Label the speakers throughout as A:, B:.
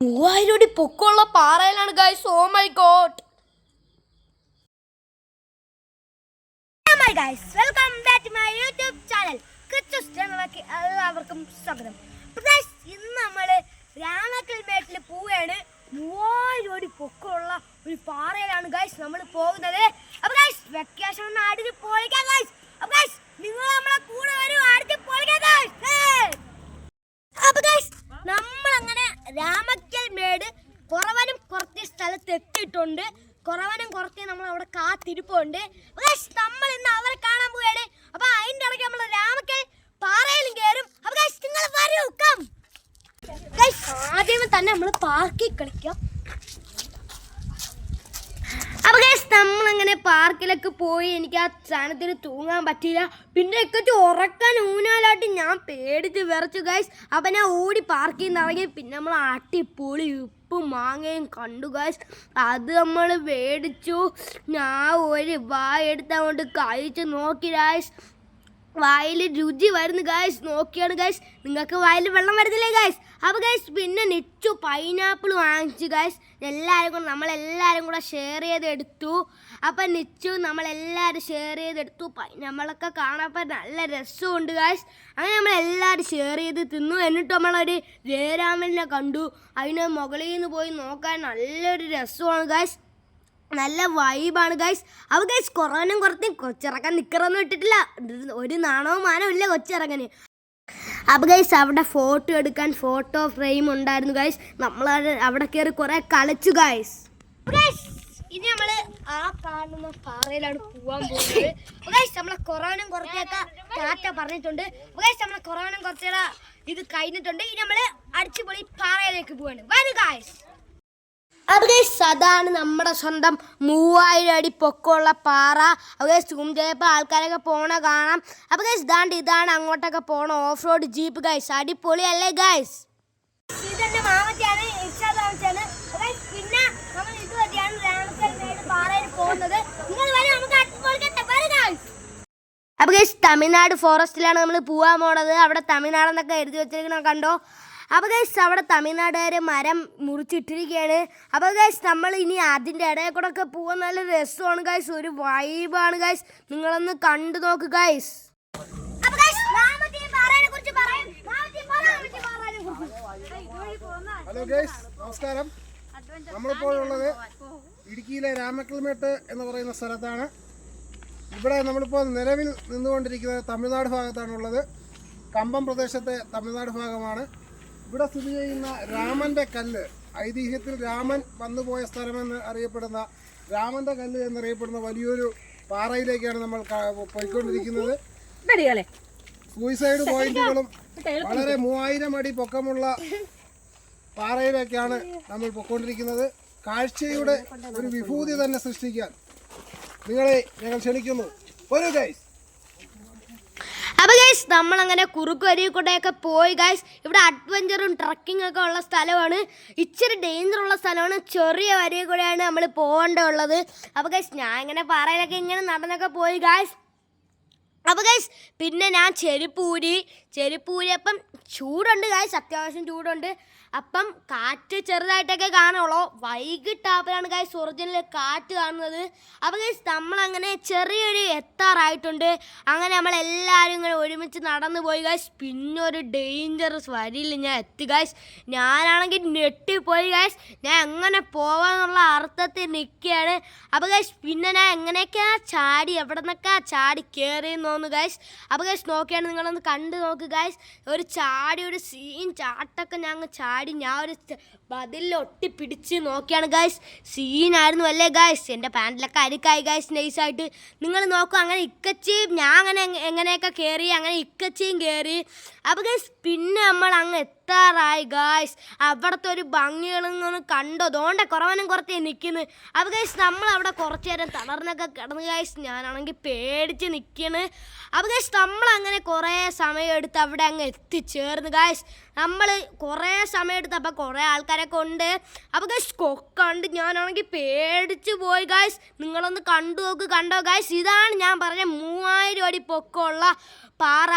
A: മൂവായിരം അടി പൊക്കമുള്ള പാറയിലാണ് guys oh my God
B: welcome back to my YouTube channel എല്ലാവർക്കും സ്വാഗതം. ഇന്ന് നമ്മൾ ഒരു പാറയിലാണ് ഗൈസ് നമ്മൾ പോകുന്നത്. അപ്പോൾ ഗൈസ് വെക്കേഷൻ ഒന്ന് പോയിക്കാം ഗൈസ് നിങ്ങൾ നമ്മളെ കൂടെ വരും അടിച്ച് പൊളിക്കാം ഗൈസ് അപ്പൊ ഗൈസ് നമ്മൾ അങ്ങനെ രാമക്കൽ മേട് കുറവനും കുറച്ച് സ്ഥലത്ത് എത്തിയിട്ടുണ്ട് കുറവനും കുറച്ച് നമ്മൾ അവിടെ കാത്തിരിപ്പുണ്ട്. നമ്മൾ ഇന്ന് അവരെ കാണാൻ പോവുകയാണ്. അപ്പൊ അതിന്റെ ഇടയ്ക്ക് നമ്മൾ രാമക്കൽ പാറയിലും കയറും. അപ്പൊ നിങ്ങൾ വരൂ കം. ആദ്യമേ തന്നെ നമ്മൾ പാർക്കിൽ കളിക്കാം അപ്പൊ ഗൈസ് നമ്മളങ്ങനെ പാർക്കിലൊക്കെ പോയി എനിക്ക് ആ സാധനത്തിന് തൂങ്ങാൻ പറ്റിയില്ല. പിന്നെ ഒക്കെ ഉറക്കാൻ ഊനാലായിട്ട് ഞാൻ പേടിച്ച് വിറച്ചു ഗൈസ് അപ്പം ഞാൻ ഓടി പാർക്കിൽ നിന്ന് ഇറങ്ങി. പിന്നെ നമ്മൾ അട്ടിപ്പൊളി ഉപ്പും മാങ്ങയും കണ്ടു ഗൈസ് അത് നമ്മൾ മേടിച്ചു. ഞാൻ ഒരു വായെടുത്തുകൊണ്ട് കഴിച്ച്. നോക്കി ഗൈസ് വായിൽ രുചി വരുന്നു ഗായ്സ് നോക്കിയാണ് ഗായ്സ് നിങ്ങൾക്ക് വായിൽ വെള്ളം വരുന്നില്ലേ ഗായ്സ് അപ്പോൾ ഗായ്സ് പിന്നെ നിച്ചു പൈനാപ്പിൾ വാങ്ങിച്ചു ഗായ്സ് എല്ലാവരും കൂടെ നമ്മളെല്ലാവരും കൂടെ ഷെയർ ചെയ്തെടുത്തു. അപ്പം നിച്ചു നമ്മളെല്ലാവരും ഷെയർ ചെയ്തെടുത്തു. നമ്മളൊക്കെ കാണാൻ നല്ല രസമുണ്ട് ഗായ്സ് അങ്ങനെ നമ്മളെല്ലാവരും ഷെയർ ചെയ്ത് തിന്നു. എന്നിട്ട് നമ്മളൊരു ജയരാമനെ കണ്ടു. അതിന് മുകളിൽ നിന്ന് പോയി നോക്കാൻ നല്ലൊരു രസമാണ് ഗായ്സ് നല്ല വൈബാണ് ഗൈസ് അവ ഗൈസ് കുറവനും കുറച്ചും കൊച്ചിറക്കാൻ നിക്കറൊന്നും ഇട്ടിട്ടില്ല. ഒരു നാണവും മാനവും ഇല്ല കൊച്ചിറങ്ങന്. അപ്പോൾ ഗൈസ് അവിടെ ഫോട്ടോ എടുക്കാൻ ഫോട്ടോ ഫ്രെയിം ഉണ്ടായിരുന്നു ഗൈസ് നമ്മൾ അവിടെ കയറി കുറെ കളിച്ചു ഗൈസ് ഇനി നമ്മൾ ആ കാണുന്ന പാറയിലാണ് പോവാൻ പോകുന്നത്. ഗൈസ് നമ്മളെ കൊറോണ കുറച്ചൊക്കെ ടാറ്റ പറഞ്ഞിട്ടുണ്ട്. ഗൈസ് നമ്മളെ കൊറോണ കുറച്ചേടെ ഇത് കഴിഞ്ഞിട്ടുണ്ട്. ഇനി നമ്മൾ അടിച്ചുപൊളി പാറയിലേക്ക് പോവാണ്. വരും ഗൈസ് ഗൈസ് അതാണ് നമ്മുടെ സ്വന്തം മൂവായിരം അടി പൊക്കമുള്ള പാറ. ഗൈസ് സൂം ചെയ്യപ്പോൾ ആൾക്കാരൊക്കെ പോണ കാണാം. അവകേഷ് ഇതാണ്ട് ഇതാണ് അങ്ങോട്ടൊക്കെ പോണ ഓഫ് റോഡ് ജീപ്പ് ഗൈസ് അടിപൊളി അല്ലേ ഗൈസ് ഇതെന്റെ പിന്നെ നമ്മൾ ഇതുവരെയാണ് രാമക്കൽ പാറയിൽ പോകുന്നത്. നിങ്ങൾ വരെ നമുക്ക് അടിപൊളിക്കട്ടെ ഗൈസ് അപ്പോൾ ഗൈസ് തമിഴ്നാട് ഫോറസ്റ്റിലാണ് നമ്മൾ പോകാൻ പോണത്. അവിടെ തമിഴ്നാടെന്നൊക്കെ എഴുതി വെച്ചിരിക്കണം കണ്ടോ? അപ്പോൾ ഗൈസ് അവിടെ തമിഴ്നാടുകാർ മരം മുറിച്ചിട്ടിരിക്കുകയാണ് അപ്പോൾ ഗൈസ് നമ്മൾ ഇനി അതിന്റെ ഇടയിൽ കൂടെ ഒക്കെ പോകാൻ നല്ല രസമാണ് ഗൈസ് ഒരു വൈബാണ് ഗൈസ് നിങ്ങളൊന്ന് കണ്ടു നോക്ക് ഗൈസ്
C: ഹലോ ഗൈസ് നമസ്കാരം. നമ്മളിപ്പോൾ ഉള്ളത് ഇടുക്കിയിലെ രാമക്കൽമേട്ട് എന്ന് പറയുന്ന സ്ഥലത്താണ്. ഇവിടെ നമ്മളിപ്പോൾ നിലവിൽ നിന്നുകൊണ്ടിരിക്കുന്നത് തമിഴ്നാട് ഭാഗത്താണുള്ളത്. കമ്പം പ്രദേശത്തെ തമിഴ്നാട് ഭാഗമാണ്. ഇവിടെ സ്ഥിതി ചെയ്യുന്ന രാമന്റെ കല്ല് ഐതിഹ്യത്തിൽ രാമൻ വന്നുപോയ സ്ഥലമെന്ന് അറിയപ്പെടുന്ന രാമന്റെ കല്ല് എന്നറിയപ്പെടുന്ന വലിയൊരു പാറയിലേക്കാണ് നമ്മൾ പോയിക്കൊണ്ടിരിക്കുന്നത്. സൂയിസൈഡ് പോയിന്റുകളും വളരെ മൂവായിരം അടി പൊക്കമുള്ള പാറയിലേക്കാണ് നമ്മൾ പൊയ്ക്കൊണ്ടിരിക്കുന്നത്. കാഴ്ചയുടെ ഒരു വിഭൂതി തന്നെ സൃഷ്ടിക്കാൻ നിങ്ങളെ ഞങ്ങൾ ക്ഷണിക്കുന്നു. ഒരു ഗൈസ്
B: അപ്പോൾ ഗൈസ് നമ്മളങ്ങനെ കുറുക്കുവരി കൂടെയൊക്കെ പോയി ഗൈസ് ഇവിടെ അഡ്വഞ്ചറും ട്രക്കിംഗ് ഒക്കെ ഉള്ള സ്ഥലമാണ്. ഇച്ചിരി ഡേഞ്ചർ ഉള്ള സ്ഥലമാണ്. ചെറിയ വരി കൂടെയാണ് നമ്മൾ പോകേണ്ടതുള്ളത്. അപ്പോൾ ഗൈസ് ഞാൻ ഇങ്ങനെ പാറയിലൊക്കെ ഇങ്ങനെ നടന്നൊക്കെ പോയി ഗൈസ് അപ്പോൾ ഗൈസ് പിന്നെ ഞാൻ ചെരുപ്പൂരി ചെരുപ്പൂരി അപ്പം ചൂടുണ്ട് ഗൈസ് അത്യാവശ്യം ചൂടുണ്ട്. അപ്പം കാറ്റ് ചെറുതായിട്ടൊക്കെ കാണുള്ളൂ. വൈകിട്ടാകുമ്പോഴാണ് ഗൈസ് ഒറിജിനൽ കാറ്റ് കാണുന്നത്. അപ്പം ഗൈസ് നമ്മളങ്ങനെ ചെറിയൊരു എത്താറായിട്ടുണ്ട്. അങ്ങനെ നമ്മളെല്ലാവരും ഇങ്ങനെ ഒരുമിച്ച് നടന്നു പോയി ഗൈസ് പിന്നെ ഒരു ഡേഞ്ചറസ് വരിയിൽ ഞാൻ എത്തി ഗൈസ് ഞാനാണെങ്കിൽ ഞെട്ടിപ്പോയി ഗൈസ് ഞാൻ എങ്ങനെ പോവാന്നുള്ള അർത്ഥത്തിൽ നിൽക്കുകയാണ്. അപ്പോൾ ഗൈസ് പിന്നെ ഞാൻ എങ്ങനെയൊക്കെയാ ചാടി എവിടെ നിന്നൊക്കെ ചാടി കയറി തോന്നുന്നു ഗൈസ് അപ്പോൾ ഗൈസ് നോക്കിയാണ് നിങ്ങളൊന്ന് കണ്ടു നോക്ക് ഗൈസ് ഒരു ചാടി ഒരു സീൻ ചാട്ടൊക്കെ ഞങ്ങൾ ചാടി ഞാൻ ഒരു ച- ഒട്ടി ഒട്ടിപ്പിടിച്ച് നോക്കിയാണ് ഗൈസ് സീനായിരുന്നു അല്ലേ ഗൈസ് എന്റെ പാന്റിലൊക്കെ അരിക്കായി ഗൈസ് നൈസായിട്ട് നിങ്ങൾ നോക്കും അങ്ങനെ ഇക്കച്ചിയും ഞാൻ അങ്ങനെ എങ്ങ- എങ്ങനെയൊക്കെ കയറി അങ്ങനെ ഇക്കച്ചിയും കയറി അപ്പോൾ ഗൈസ് പിന്നെ നമ്മൾ അങ്ങ് എത്താറായി ഗായ്സ് അവിടുത്തെ ഒരു ഭംഗികളും കണ്ടോ അതുകൊണ്ട് കുറവനും കുറച്ച് നിൽക്കുന്നു അവ ഗൈസ് നമ്മൾ അവിടെ കുറച്ച് നേരം തളർന്നൊക്കെ കിടന്ന് ഗൈസ് ഞാനാണെങ്കിൽ പേടിച്ച് നിൽക്കണ് അവ ഗൈസ് നമ്മൾ അങ്ങനെ കുറേ സമയം എടുത്ത് അവിടെ അങ്ങ് എത്തിച്ചേർന്ന് ഗൈസ് നമ്മൾ കുറേ സമയം എടുത്ത് അപ്പോൾ കുറേ ആൾക്കാരൊക്കെ ഉണ്ട്. അപ്പോൾ ഗൈസ് കൊക്കണ്ട്. ഞാനാണെങ്കിൽ പേടിച്ച് പോയി ഗൈസ് നിങ്ങളൊന്ന് കണ്ടു നോക്ക് കണ്ടോ ഗൈസ് ഇതാണ് ഞാൻ പറഞ്ഞ മൂവായിരം അടി പൊക്കമുള്ള പാറ.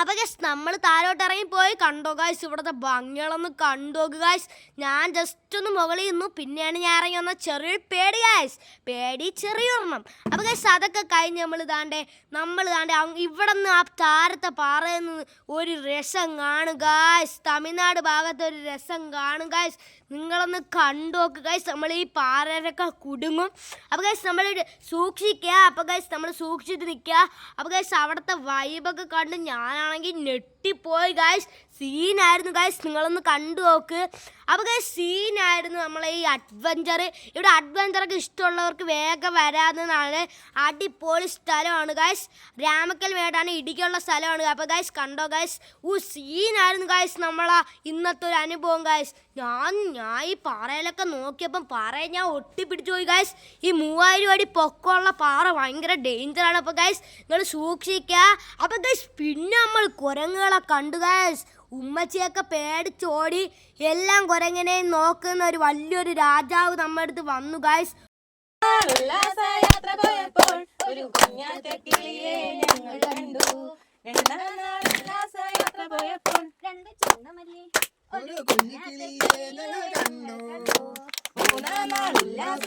B: അപ്പൊ ഗസ് നമ്മൾ താരോട്ട് ഇറങ്ങി പോയി കണ്ടോ ഗായ്സ് ഇവിടുത്തെ ഭംഗികളൊന്ന് കണ്ടോ ഗായ്സ് ഞാൻ ജസ്റ്റ് ഒന്ന് മുകളിൽ നിന്നു. പിന്നെയാണ് ഞാൻ ഇറങ്ങി വന്ന ചെറിയൊരു പേടി ഗായ്സ് പേടി ചെറിയൊരെണ്ണം. അപ്പൊ ഗൈസ് അതൊക്കെ കഴിഞ്ഞ് നമ്മൾ താണ്ടേ നമ്മൾ താണ്ടേ ഇവിടെ നിന്ന് ആ താരത്തെ പാറയിൽ നിന്ന് ഒരു രസം കാണും ഗായ്സ് തമിഴ്നാട് ഭാഗത്ത് ഒരു രസം കാണും ഗായ്സ് നിങ്ങളൊന്ന് കണ്ടോക്ക് ഗൈസ് നമ്മൾ ഈ പാറയിലൊക്കെ കുടുങ്ങും. അപ്പോൾ ഗൈസ് നമ്മൾ സൂക്ഷിക്കുക. അപ്പോൾ ഗൈസ് നമ്മൾ സൂക്ഷിച്ചിട്ട് നിൽക്കുക. അപ്പോൾ ഗൈസ് അവിടുത്തെ വൈബൊക്കെ കണ്ട് ഞാനാണെങ്കിൽ ഞെട്ടിപ്പോയി ഗായ്സ് സീനായിരുന്നു ഗായ്സ് നിങ്ങളൊന്ന് കണ്ടു നോക്ക്. അപ്പോൾ ഗൈസ് സീനായിരുന്നു നമ്മളെ ഈ അഡ്വഞ്ചർ ഇവിടെ അഡ്വഞ്ചറൊക്കെ ഇഷ്ടമുള്ളവർക്ക് വേഗം വരാവുന്നതാണ്. അടിപൊളി സ്ഥലമാണ് ഗൈസ് രാമക്കൽ മേടാണ് ഇടുക്കിയുള്ള സ്ഥലമാണ്. അപ്പോൾ ഗൈസ് കണ്ടോ ഗൈസ് ഊ സീനായിരുന്നു ഗൈസ് നമ്മളാ ഇന്നത്തെ ഒരു അനുഭവം ഗൈസ് ഞാൻ ഞാൻ ഈ പാറയിലൊക്കെ നോക്കിയപ്പം പാറയെ ഞാൻ ഒട്ടിപ്പിടിച്ചു പോയി ഗൈസ് ഈ മൂവായിരം അടി പൊക്കമുള്ള പാറ ഭയങ്കര ഡേഞ്ചറാണ് അപ്പോൾ ഗൈസ് നിങ്ങൾ സൂക്ഷിക്കുക അപ്പോൾ ഗൈസ് പിന്നെ നമ്മൾ കുരങ്ങുകളെ കണ്ടു ഗൈസ് ഉമ്മച്ചിയൊക്കെ പേടിച്ചോടി. എല്ലാം കുരങ്ങനെയും നോക്കുന്ന ഒരു വലിയൊരു രാജാവ് നമ്മുടെ അടുത്ത് വന്നു ഗൈസ്
D: ഉല്ലാസയാത്ര പോയപ്പോൾ ഒരു കുഞ്ഞാറ്റ കിളിയെ ഞങ്ങൾ കണ്ടു. രണ്ടാം നാൾ ഉല്ലാസയാത്ര പോയപ്പോൾ രണ്ട് ചുണ്ടമല്ലേ
C: ഒരു കുഞ്ഞിക്കിളിയെ ഞങ്ങൾ കണ്ടു.
D: മൂന്നാം നാൾ ഉല്ലാസ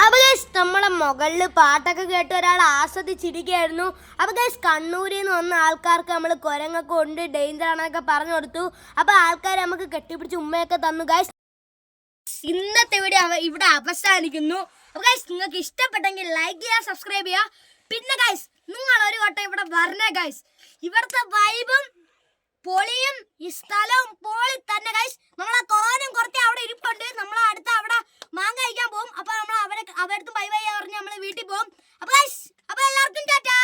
B: അപ്പൊ ഗൈസ് നമ്മളെ മുകളിൽ പാട്ടൊക്കെ കേട്ട് ഒരാൾ ആസ്വദിച്ചിരിക്കുകയായിരുന്നു. അപ്പോൾ കണ്ണൂരിൽ നിന്ന് വന്ന ആൾക്കാർക്ക് നമ്മൾ കുരങ്ങൊക്കെ ഉണ്ട് ഡേഞ്ചർ ആണെന്നൊക്കെ പറഞ്ഞു കൊടുത്തു. അപ്പൊ ആൾക്കാർ നമുക്ക് കെട്ടിപ്പിടിച്ച് ഉമ്മയൊക്കെ തന്നു. ഗൈസ് ഇന്നത്തെ ഇവിടെ ഇവിടെ അവസാനിക്കുന്നു. അപ്പോൾ ഗൈസ് നിങ്ങൾക്ക് ഇഷ്ടപ്പെട്ടെങ്കിൽ ലൈക്ക് ചെയ്യുക സബ്സ്ക്രൈബ് ചെയ്യുക. പിന്നെ ഗൈസ് നിങ്ങൾ ഒരു വട്ടം ഇവിടെ വരണേ ഗൈസ് ഇവിടുത്തെ വൈബും പൊളിയും ഈ സ്ഥലവും പോളി തന്നെ ഗൈസ് നമ്മളെ കുറച്ച് അവിടെ ഇരിപ്പുണ്ട് നമ്മൾ അടുത്ത അവിടെ മാങ്ങ കഴിക്കാൻ പോകും അപ്പൊ നമ്മൾ അവരെ അവരടുത്ത് ബൈ ബൈ പറഞ്ഞ് നമ്മൾ വീട്ടിൽ പോകും അപ്പൊ അപ്പൊ എല്ലാവർക്കും ടാറ്റാ.